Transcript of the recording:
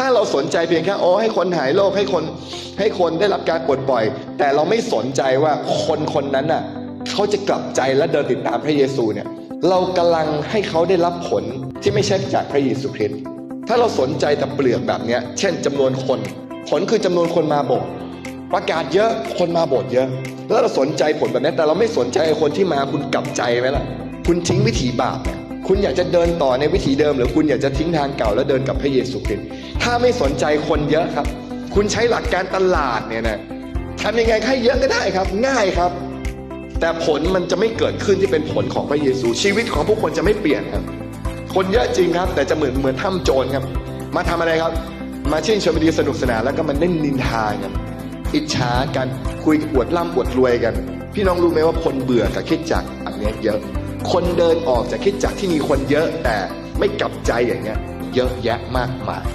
ถ้าเราสนใจเพียงแค่โอ้ให้คนหายโรคให้คนให้คนได้รับการปลดปล่อย แต่เราไม่สนใจว่าคนคนนั้นน่ะเขาจะกลับใจและเดินติดตามพระเยซูเนี่ย เรากำลังให้เขาได้รับผลที่ไม่ใช่จากพระเยซูคริสต์ถ้าเราสนใจแต่เปลือกแบบเนี้ย เช่นจำนวนคน ผลคือจำนวนคนมาโบสถ์ประกาศเยอะคนมาโบสถ์เยอะ แล้วเราสนใจผลแบบนี้แต่เราไม่สนใจคนที่มาคุณกลับใจไหมล่ะ คุณทิ้งวิถีบาปเนี่ย คุณอยากจะเดินต่อในวิถีเดิม หรือคุณอยากจะทิ้งทางเก่าแล้วเดินกับพระเยซูคริสต์ถ้าไม่สนใจคนเยอะครับ คุณใช้หลักการตลาดเนี่ยนะทำยังไงให้เยอะก็ได้ครับ ง่ายครับ แต่ผลมันจะไม่เกิดขึ้นที่เป็นผลของพระเยซู ชีวิตของผู้คนจะไม่เปลี่ยนครับ คนเยอะจริงครับ แต่จะเหมือนเหมือนถ้ำโจรครับ มาทำอะไรครับ มาชื่นชมดีสนุกสนานแล้วก็มาเล่นนินทากันอิจฉากันคุยอวดร่ำอวดรวยกัน พี่น้องรู้ไหมว่าคนเบื่อกับคิดจักอันนี้เยอะ คนเดินออกจากคิดจักที่มีคนเยอะแต่ไม่กลับใจอย่างเงี้ยเยอะแยะมากมาย